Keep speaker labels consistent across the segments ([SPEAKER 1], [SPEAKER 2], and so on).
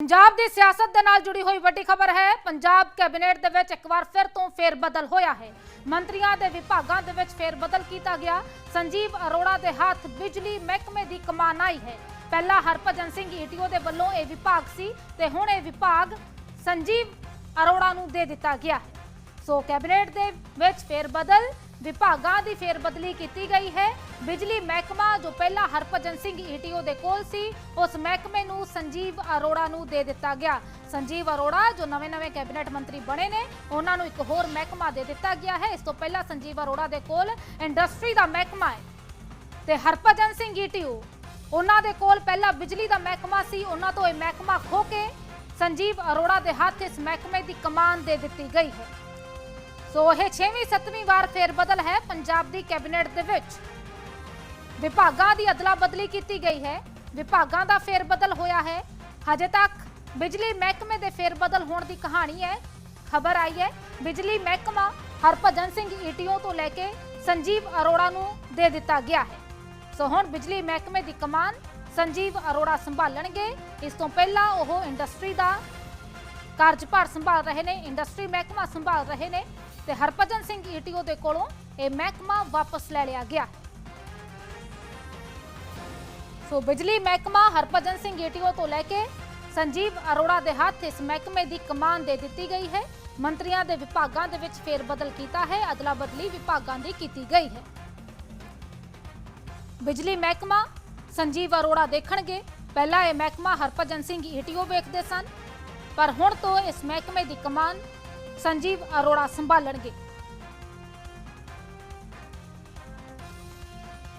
[SPEAKER 1] ਪੰਜਾਬ ਦੀ ਸਿਆਸਤ ਦੇ ਨਾਲ ਜੁੜੀ ਹੋਈ ਵੱਡੀ ਖਬਰ ਹੈ, ਪੰਜਾਬ ਕੈਬਨਿਟ ਦੇ ਵਿੱਚ ਇੱਕ ਵਾਰ ਫਿਰ ਤੋਂ ਫੇਰ ਹੋਇਆ ਹੈ। ਮੰਤਰੀਆਂ ਦੇ ਵਿਭਾਗਾਂ ਦੇ ਵਿੱਚ ਫੇਰ ਕੀਤਾ ਗਿਆ। ਸੰਜੀਵ ਅਰੋੜਾ ਦੇ ਹੱਥ ਬਿਜਲੀ ਮਹਿਕਮੇ ਦੀ ਕਮਾਨ ਆਈ ਹੈ। ਪਹਿਲਾਂ ਹਰਭਜਨ ਸਿੰਘ ਈਟੀਓ ਦੇ ਵੱਲੋਂ ਇਹ ਵਿਭਾਗ ਸੀ ਤੇ ਹੁਣ ਇਹ ਵਿਭਾਗ ਸੰਜੀਵ ਅਰੋੜਾ ਨੂੰ ਦੇ ਦਿੱਤਾ ਗਿਆ ਸੋ ਕੈਬਨਿਟ ਦੇ ਵਿੱਚ ਫੇਰ ਬਦਲ ਵਿਭਾਗਾਂ ਦੀ ਫੇਰ ਬਦਲੀ ਕੀਤੀ ਗਈ ਹੈ। ਬਿਜਲੀ ਮਹਿਕਮਾ, ਜੋ ਪਹਿਲਾਂ ਹਰਭਜਨ ਸਿੰਘ ਈਟੀਓ ਦੇ ਕੋਲ ਸੀ, ਉਸ ਮਹਿਕਮੇ ਨੂੰ ਸੰਜੀਵ ਅਰੋੜਾ ਨੂੰ ਦੇ ਦਿੱਤਾ ਗਿਆ। ਸੰਜੀਵ ਅਰੋੜਾ, ਜੋ ਨਵੇਂ-ਨਵੇਂ ਕੈਬਨਿਟ ਮੰਤਰੀ ਬਣੇ ਨੇ, ਉਹਨਾਂ ਨੂੰ ਇੱਕ ਹੋਰ ਮਹਿਕਮਾ ਦੇ ਦਿੱਤਾ ਗਿਆ ਹੈ। ਇਸ ਤੋਂ ਪਹਿਲਾਂ ਸੰਜੀਵ ਅਰੋੜਾ ਦੇ ਕੋਲ ਇੰਡਸਟਰੀ ਦਾ ਮਹਿਕਮਾ ਹੈ ਤੇ ਹਰਭਜਨ ਸਿੰਘ ਈਟੀਓ, ਉਹਨਾਂ ਦੇ ਕੋਲ ਪਹਿਲਾਂ ਬਿਜਲੀ ਦਾ ਮਹਿਕਮਾ ਸੀ, ਉਹਨਾਂ ਤੋਂ ਇਹ ਮਹਿਕਮਾ ਖੋ ਕੇ ਸੰਜੀਵ ਅਰੋੜਾ ਦੇ ਹੱਥ ਇਸ ਮਹਿਕਮੇ ਦੀ ਕਮਾਨ ਦੇ ਦਿੱਤੀ ਗਈ ਹੈ। ਸੋ ਇਹ 6ਵੀਂ 7ਵੀਂ ਵਾਰ ਫੇਰ ਬਦਲ ਹੈ ਪੰਜਾਬ ਦੀ ਕੈਬਨਿਟ ਦੇ ਵਿੱਚ। ਵਿਭਾਗਾਂ ਦੀ ਅਦਲਾ ਬਦਲੀ ਕੀਤੀ ਗਈ ਹੈ। ਵਿਭਾਗਾਂ ਦਾ ਫੇਰ ਬਦਲ ਹੋਇਆ ਹੈ। ਹਜੇ ਤੱਕ ਬਿਜਲੀ ਮਹਿਕਮੇ ਦੇ ਫੇਰ ਬਦਲ ਹੋਣ ਦੀ ਕਹਾਣੀ ਹੈ। ਖਬਰ ਆਈ ਹੈ, ਬਿਜਲੀ ਮਹਿਕਮਾ ਹਰਭਜਨ ਸਿੰਘ ਈਟੀਓ ਤੋਂ ਲੈ ਕੇ ਸੰਜੀਵ ਅਰੋੜਾ ਨੂੰ ਦੇ ਦਿੱਤਾ ਗਿਆ ਹੈ। ਸੋ ਹੁਣ ਬਿਜਲੀ ਮਹਿਕਮੇ ਦੀ ਕਮਾਨ ਸੰਜੀਵ ਅਰੋੜਾ ਸੰਭਾਲਣਗੇ। ਇਸ ਤੋਂ ਪਹਿਲਾਂ ਉਹ ਇੰਡਸਟਰੀ ਦਾ ਕਾਰਜਭਾਰ ਸੰਭਾਲ ਰਹੇ ਨੇ, ਇੰਡਸਟਰੀ ਮਹਿਕਮਾ ਸੰਭਾਲ ਰਹੇ ਨੇ। ਤੇ ਹਰਭਜਨ ਸਿੰਘ ਈਟੀਓ ਦੇ ਕੋਲੋਂ ਇਹ ਮਹਿਕਮਾ ਵਾਪਸ ਲੈ ਲਿਆ ਗਿਆ। ਸੋ ਬਿਜਲੀ ਮਹਿਕਮਾ ਹਰਭਜਨ ਸਿੰਘ ਈਟੀਓ ਤੋਂ ਲੈ ਕੇ ਸੰਜੀਵ ਅਰੋੜਾ ਦੇ ਹੱਥ ਇਸ ਮਹਿਕਮੇ ਦੀ ਕਮਾਨ ਦੇ ਦਿੱਤੀ ਗਈ ਹੈ। ਮੰਤਰੀਆਂ ਦੇ ਵਿਭਾਗਾਂ ਦੇ ਵਿੱਚ ਫੇਰ ਬਦਲ ਕੀਤਾ ਹੈ, ਅਦਲਾ ਬਦਲੀ ਵਿਭਾਗਾਂ ਦੀ ਕੀਤੀ ਗਈ ਹੈ। ਬਿਜਲੀ ਮਹਿਕਮਾ ਸੰਜੀਵ ਅਰੋੜਾ ਦੇਖਣਗੇ। ਪਹਿਲਾਂ ਇਹ ਮਹਿਕਮਾ ਹਰਭਜਨ ਸਿੰਘ ਈਟੀਓ ਵੇਖਦੇ ਸਨ, ਪਰ ਹੁਣ ਤੋਂ ਇਸ ਮਹਿਕਮੇ ਦੀ ਕਮਾਨ ਸੰਜੀਵ ਅਰੋੜਾ ਸੰਭਾਲਣਗੇ।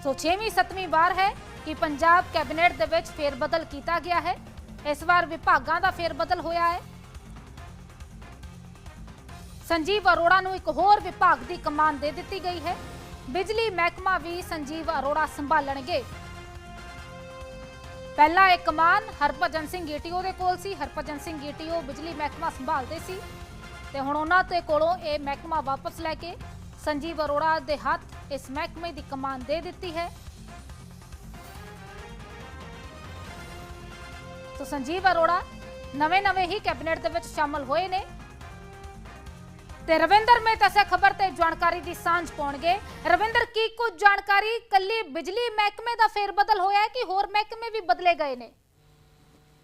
[SPEAKER 1] ਸੋ 6ਵੀਂ 7ਵੀਂ ਵਾਰ ਹੈ ਕਿ ਪੰਜਾਬ ਕੈਬਨਿਟ ਦੇ ਵਿੱਚ ਫੇਰ ਕੀਤਾ ਗਿਆ ਹੈ। ਇਸ ਵਾਰ ਵਿਭਾਗਾਂ ਦਾ ਫੇਰ ਹੋਇਆ ਹੈ। ਸੰਜੀਵ ਅਰੋੜਾ ਨੂੰ ਇੱਕ ਹੋਰ ਵਿਭਾਗ ਦੀ ਕਮਾਨ ਦੇ ਦਿੱਤੀ ਗਈ ਹੈ। ਬਿਜਲੀ ਮਹਿਕਮਾ ਵੀ ਸੰਜੀਵ ਅਰੋੜਾ ਸੰਭਾਲਣਗੇ। ਪਹਿਲਾ ਇਹ ਕਮਾਨ ਹਰਭਜਨ ਸਿੰਘ ਈਟੀਓ ਦੇ ਕੋਲ ਸੀ। ਹਰਭਜਨ ਸਿੰਘ ਈਟੀਓ ਬਿਜਲੀ ਮਹਿਕਮਾ ਸੰਭਾਲਦੇ ਸੀ। ਤੇ ਹੁਣ ਉਹਨਾਂ ਦੇ ਕੋਲੋਂ ਇਹ ਮਹਿਕਮਾ ਵਾਪਸ ਲੈ ਕੇ ਸੰਜੀਵ ਅਰੋੜਾ ਦੇ ਹੱਥ ਇਸ ਮਹਿਕਮੇ ਦੀ ਕਮਾਨ ਦੇ ਦਿੱਤੀ ਹੈ। ਸੋ ਸੰਜੀਵ ਅਰੋੜਾ ਨਵੇਂ-ਨਵੇਂ ਹੀ ਕੈਬਨਿਟ ਦੇ ਵਿੱਚ ਸ਼ਾਮਲ ਹੋਏ ਨੇ। ਤੇ ਰਵਿੰਦਰ ਮਹਿਤਾ ਸੇ ਖਬਰ ਤੇ ਜਾਣਕਾਰੀ ਦੀ ਸਾਂਝ ਪਾਉਣਗੇ। ਰਵਿੰਦਰ, ਕੀ ਕੁਝ ਜਾਣਕਾਰੀ ਕੱਲੀ ਬਿਜਲੀ ਮਹਿਕਮੇ ਦਾ ਫੇਰ ਬਦਲ ਹੋਇਆ ਹੈ ਕਿ ਹੋਰ ਮਹਿਕਮੇ ਵੀ ਬਦਲੇ ਗਏ ਨੇ?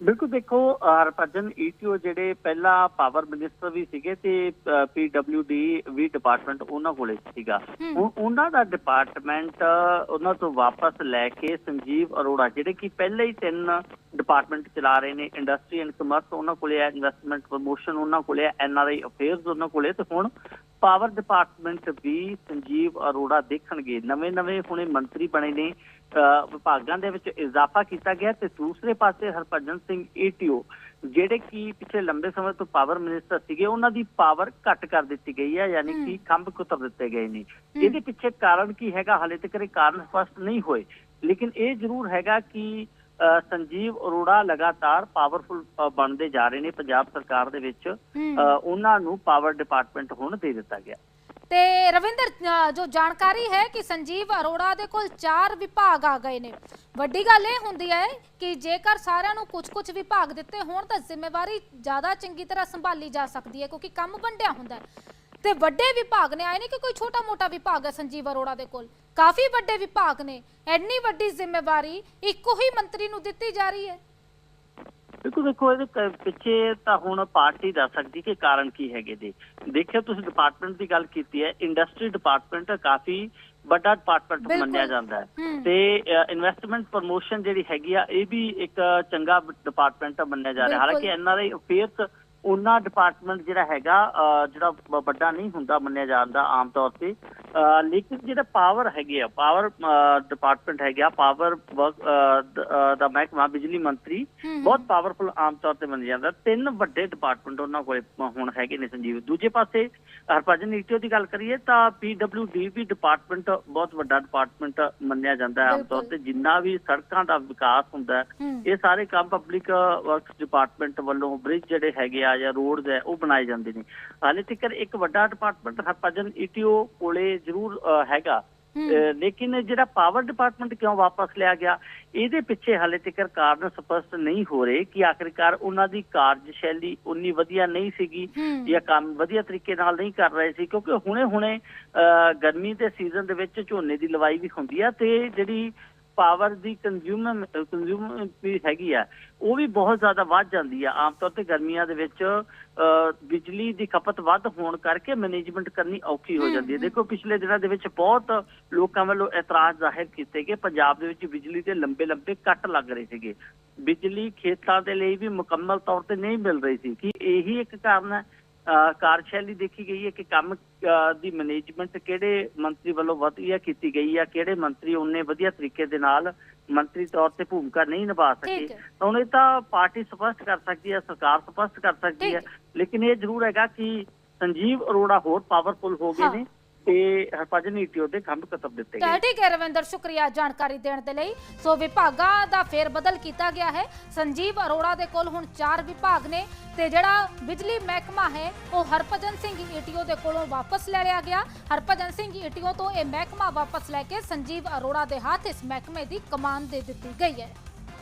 [SPEAKER 2] ਬਿਲਕੁਲ ਦੇਖੋ ਹਰਭਜਨ ਈਟੀਓ ਜਿਹੜੇ ਪਹਿਲਾਂ ਪਾਵਰ ਮਿਨਿਸਟਰ ਵੀ ਸੀਗੇ ਤੇ ਪੀਡਬਲਯੂਡੀ ਵੀ ਡਿਪਾਰਟਮੈਂਟ ਉਹਨਾਂ ਕੋਲੇ ਸੀਗਾ। ਹੁਣ ਉਹਨਾਂ ਦਾ ਡਿਪਾਰਟਮੈਂਟ ਉਹਨਾਂ ਤੋਂ ਵਾਪਸ ਲੈ ਕੇ ਸੰਜੀਵ ਅਰੋੜਾ ਜਿਹੜੇ ਕਿ ਪਹਿਲੇ ਹੀ ਤਿੰਨ ਡਿਪਾਰਟਮੈਂਟ ਚਲਾ ਰਹੇ ਨੇ ਇੰਡਸਟਰੀ ਐਂਡ ਕਮਰਸ ਉਹਨਾਂ ਕੋਲੇ ਹੈ ਇਨਵੈਸਟਮੈਂਟ ਪ੍ਰੋਮੋਸ਼ਨ ਉਹਨਾਂ ਕੋਲੇ ਹੈ ਐਨਆਰਆਈ ਅਫੇਅਰਸ ਉਹਨਾਂ ਕੋਲੇ ਤੇ ਹੁਣ ਪਾਵਰ ਡਿਪਾਰਟਮੈਂਟ ਵੀ ਸੰਜੀਵ ਅਰੋੜਾ ਦੇਖਣਗੇ। ਨਵੇਂ-ਨਵੇਂ ਹੁਣੇ ਮੰਤਰੀ ਬਣੇ ਨੇ। ਵਿਭਾਗਾਂ ਦੇ ਵਿੱਚ ਇਜ਼ਾਫਾ ਕੀਤਾ ਗਿਆ ਤੇ ਦੂਸਰੇ ਪਾਸੇ ਹਰਭਜਨ ਸਿੰਘ ਏਟੀਓ ਜਿਹੜੇ ਕਿ ਪਿਛਲੇ ਲੰਬੇ ਸਮੇਂ ਤੋਂ ਪਾਵਰ ਮਿਨਿਸਟਰ ਸੀਗੇ ਉਹਨਾਂ ਦੀ ਪਾਵਰ ਘੱਟ ਕਰ ਦਿੱਤੀ ਗਈ ਹੈ ਯਾਨੀ ਕਿ ਖੰਭ ਕੁਤਰ ਦਿੱਤੇ ਗਏ ਨੇ। ਇਹਦੇ ਪਿੱਛੇ ਕਾਰਨ ਕੀ ਹੈਗਾ? ਹਾਲੇ ਤੱਕ ਇਹ ਕਾਰਨ ਸਪਸ਼ਟ ਨਹੀਂ ਹੋਏ। ਲੇਕਿਨ ਇਹ ਜ਼ਰੂਰ ਹੈਗਾ ਕਿ ਸੰਜੀਵ ਅਰੋੜਾ ਲਗਾਤਾਰ ਪਾਵਰਫੁਲ ਬਣਦੇ ਜਾ ਰਹੇ ਨੇ ਪੰਜਾਬ ਸਰਕਾਰ ਦੇ ਵਿੱਚ ਉਹਨਾਂ ਨੂੰ ਪਾਵਰ ਡਿਪਾਰਟਮੈਂਟ ਹੁਣ ਦੇ ਦਿੱਤਾ ਗਿਆ।
[SPEAKER 1] ਤੇ ਰਵਿੰਦਰ ਜੋ ਜਾਣਕਾਰੀ ਹੈ ਕਿ ਸੰਜੀਵ ਅਰੋੜਾ ਦੇ ਕੋਲ ਚਾਰ ਵਿਭਾਗ ਆ ਗਏ ਨੇ। ਵੱਡੀ ਗੱਲ ਇਹ ਹੁੰਦੀ ਹੈ ਕਿ ਜੇਕਰ ਸਾਰਿਆਂ ਨੂੰ ਕੁਝ-ਕੁਝ ਵਿਭਾਗ ਦਿੱਤੇ ਹੋਣ ਤਾਂ ਜ਼ਿੰਮੇਵਾਰੀ ਜ਼ਿਆਦਾ ਚੰਗੀ ਤਰ੍ਹਾਂ ਸੰਭਾਲੀ ਜਾ ਸਕਦੀ ਹੈ ਕਿਉਂਕਿ ਕੰਮ ਵੰਡਿਆ ਹੁੰਦਾ ਹੈ। ਤੇ ਵੱਡੇ ਵਿਭਾਗ ਨੇ ਆਏ ਨੇ ਕਿ ਕੋਈ ਛੋਟਾ-ਮੋਟਾ ਵਿਭਾਗ ਹੈ ਸੰਜੀਵ ਅਰੋੜਾ ਦੇ ਕੋਲ? ਕਾਫੀ ਵੱਡੇ ਵਿਭਾਗ ਨੇ ਐਨੀ ਵੱਡੀ ਜ਼ਿੰਮੇਵਾਰੀ ਇੱਕੋ ਹੀ ਮੰਤਰੀ ਨੂੰ ਦਿੱਤੀ ਜਾ ਰਹੀ ਹੈ
[SPEAKER 2] ਦੇਖੋ ਦੇਖੋ ਇਹਦੇ ਪਿੱਛੇ ਤਾਂ ਹੁਣ ਪਾਰਟੀ ਦੱਸ ਸਕਦੀ ਕਿ ਕਾਰਨ ਕੀ ਹੈਗੇ ਦੇ ਦੇਖਿਓ ਤੁਸੀਂ ਡਿਪਾਰਟਮੈਂਟ ਦੀ ਗੱਲ ਕੀਤੀ ਹੈ ਇੰਡਸਟਰੀ ਡਿਪਾਰਟਮੈਂਟ ਕਾਫੀ ਵੱਡਾ ਡਿਪਾਰਟਮੈਂਟ। ਮੰਨਿਆ ਜਾਂਦਾ ਹੈ। ਤੇ ਇਨਵੈਸਟਮੈਂਟ ਪ੍ਰੋਮੋਸ਼ਨ ਜਿਹੜੀ ਹੈਗੀ ਆ ਇਹ ਵੀ ਇੱਕ ਚੰਗਾ ਡਿਪਾਰਟਮੈਂਟ ਮੰਨਿਆ ਜਾ ਰਿਹਾ। ਹਾਲਾਂਕਿ ਐਨਆਰਆਈ ਅਫੇਅਰਸ ਉਹਨਾਂ ਡਿਪਾਰਟਮੈਂਟ ਜਿਹੜਾ ਹੈਗਾ ਜਿਹੜਾ ਵੱਡਾ ਨਹੀਂ ਹੁੰਦਾ ਮੰਨਿਆ ਜਾਂਦਾ ਆਮ ਤੌਰ ਤੇ ਲੇਕਿਨ ਜਿਹੜਾ ਪਾਵਰ ਹੈਗੇ ਆ ਪਾਵਰ ਡਿਪਾਰਟਮੈਂਟ ਹੈਗਾ ਪਾਵਰ ਦਾ ਮਹਿਕਮਾ ਬਿਜਲੀ ਮੰਤਰੀ। ਬਹੁਤ ਪਾਵਰਫੁਲ ਆਮ ਤੌਰ ਤੇ ਮੰਨਿਆ ਜਾਂਦਾ ਤਿੰਨ ਵੱਡੇ ਡਿਪਾਰਟਮੈਂਟ ਉਹਨਾਂ ਕੋਲੇ ਹੁਣ ਹੈਗੇ ਨੇ ਸੰਜੀਵ ਦੂਜੇ ਪਾਸੇ ਹਰਭਜਨ ਨੀਟੀਓ ਦੀ ਗੱਲ ਕਰੀਏ ਤਾਂ ਪੀਡਬਲਯੂਡੀ ਵੀ ਡਿਪਾਰਟਮੈਂਟ ਬਹੁਤ ਵੱਡਾ ਡਿਪਾਰਟਮੈਂਟ ਮੰਨਿਆ ਜਾਂਦਾ ਹੈ ਆਮ ਤੌਰ। ਤੇ ਜਿੰਨਾ ਵੀ ਸੜਕਾਂ ਦਾ ਵਿਕਾਸ ਹੁੰਦਾ। ਇਹ ਸਾਰੇ ਕੰਮ ਪਬਲਿਕ ਵਰਕਸ ਡਿਪਾਰਟਮੈਂਟ ਵੱਲੋਂ ਬ੍ਰਿਜ ਜਿਹੜੇ ਹੈਗੇ ਆ ਜਾਂ ਰੋਡਸ ਹੈ ਉਹ ਬਣਾਏ ਜਾਂਦੇ ਨੇ ਹਾਲੇ ਤੱਕ ਇੱਕ ਵੱਡਾ ਡਿਪਾਰਟਮੈਂਟ ਹਰਭਜਨ ਈਟੀਓ ਕੋਲੇ ਜ਼ਰੂਰ ਹੈਗਾ। ਲੇਕਿਨ ਜਿਹੜਾ ਪਾਵਰ ਡਿਪਾਰਟਮੈਂਟ ਕਿਉਂ ਵਾਪਸ ਲਿਆ ਗਿਆ ਇਹਦੇ ਪਿੱਛੇ ਹਾਲੇ ਤੱਕ ਕਾਰਨ ਸਪਸ਼ਟ ਨਹੀਂ ਹੋ ਰਹੇ ਕਿ ਆਖਿਰਕਾਰ ਉਹਨਾਂ ਦੀ ਕਾਰਜਸ਼ੈਲੀ ਉਨੀ ਵਧੀਆ ਨਹੀਂ ਸੀਗੀ ਜਾਂ ਕੰਮ ਵਧੀਆ ਤਰੀਕੇ ਨਾਲ ਨਹੀਂ ਕਰ ਰਹੇ ਸੀ ਕਿਉਂਕਿ ਹੁਣੇ-ਹੁਣੇ ਗਰਮੀ ਦੇ ਸੀਜ਼ਨ ਦੇ ਵਿੱਚ ਝੋਨੇ ਦੀ ਲਵਾਈ ਵੀ ਹੁੰਦੀ ਆ ਤੇ ਜਿਹੜੀ ਪਾਵਰ ਦੀ ਕੰਜ਼ਿਊਮਰ ਕੰਜ਼ਿਊਮਰ ਵੀ ਹੈਗੀ ਆ ਉਹ ਵੀ ਬਹੁਤ ਜ਼ਿਆਦਾ ਵੱਧ ਜਾਂਦੀ ਆ। ਆਮ ਤੌਰ ਤੇ ਗਰਮੀਆਂ ਦੇ ਵਿੱਚ ਬਿਜਲੀ ਦੀ ਖਪਤ ਵੱਧ ਹੋਣ ਕਰਕੇ ਮੈਨੇਜਮੈਂਟ ਕਰਨੀ ਔਖੀ ਹੋ ਜਾਂਦੀ ਹੈ। ਦੇਖੋ ਪਿਛਲੇ ਦਿਨਾਂ ਦੇ ਵਿੱਚ ਬਹੁਤ ਲੋਕਾਂ ਵੱਲੋਂ ਇਤਰਾਜ਼ ਜ਼ਾਹਿਰ ਕੀਤੇ ਕਿ ਪੰਜਾਬ ਦੇ ਵਿੱਚ ਬਿਜਲੀ ਦੇ ਲੰਬੇ ਲੰਬੇ ਕੱਟ ਲੱਗ ਰਹੇ ਸੀਗੇ। ਬਿਜਲੀ ਖੇਤਾਂ ਦੇ ਲਈ ਵੀ ਮੁਕੰਮਲ ਤੌਰ ਤੇ ਨਹੀਂ ਮਿਲ ਰਹੀ ਸੀ। ਕਿ ਇਹੀ ਇੱਕ ਕਾਰਨ ਹੈ? ਕਾਰਜਸ਼ੈਲੀ ਦੇਖੀ ਗਈ ਹੈ ਕਿ ਕੰਮ ਦੀ ਮੈਨੇਜਮੈਂਟ ਕਿਹੜੇ ਮੰਤਰੀ ਵੱਲੋਂ ਵਧੀਆ ਕੀਤੀ ਗਈ ਹੈ ਕਿਹੜੇ ਮੰਤਰੀ ਉਹਨੇ ਵਧੀਆ ਤਰੀਕੇ ਦੇ ਨਾਲ ਮੰਤਰੀ ਤੌਰ ਤੇ ਭੂਮਿਕਾ ਨਹੀਂ ਨਿਭਾ ਸਕੇ। ਹੁਣ ਇਹ ਤਾਂ ਪਾਰਟੀ ਸਪਸ਼ਟ ਕਰ ਸਕਦੀ ਹੈ ਸਰਕਾਰ ਸਪਸ਼ਟ ਕਰ ਸਕਦੀ ਹੈ ਲੇਕਿਨ ਇਹ ਜ਼ਰੂਰ ਹੈਗਾ ਕਿ ਸੰਜੀਵ ਅਰੋੜਾ ਹੋਰ ਪਾਵਰਫੁਲ ਹੋ ਗਏ। ਨੇ। ਤੇ ਹਰਭਜਨ ਈਟੀਓ ਦੇ ਖੰਭ ਕਤਬ ਦਿੱਤੇ ਗਏ।
[SPEAKER 1] ਠੀਕ ਹੈ ਰਵਿੰਦਰ, ਸ਼ੁਕਰੀਆ ਜਾਣਕਾਰੀ ਦੇਣ ਦੇ ਲਈ। ਸੋ ਵਿਭਾਗਾਂ ਦਾ ਫੇਰ ਬਦਲ ਕੀਤਾ ਗਿਆ ਹੈ। ਸੰਜੀਵ ਅਰੋੜਾ ਦੇ ਕੋਲ ਹੁਣ 4 ਵਿਭਾਗ ਨੇ ਤੇ ਜਿਹੜਾ ਬਿਜਲੀ ਮਹਿਕਮਾ ਹੈ, ਉਹ ਹਰਭਜਨ ਸਿੰਘ ਈਟੀਓ ਦੇ ਕੋਲੋਂ ਵਾਪਸ ਲੈ ਲਿਆ ਗਿਆ। ਹਰਭਜਨ ਸਿੰਘ ਈਟੀਓ ਤੋਂ ਇਹ ਮਹਿਕਮਾ ਵਾਪਸ ਲੈ ਕੇ ਸੰਜੀਵ ਅਰੋੜਾ ਦੇ ਹੱਥ ਇਸ ਮਹਿਕਮੇ ਦੀ ਕਮਾਨ ਦੇ ਦਿੱਤੀ ਗਈ ਹੈ।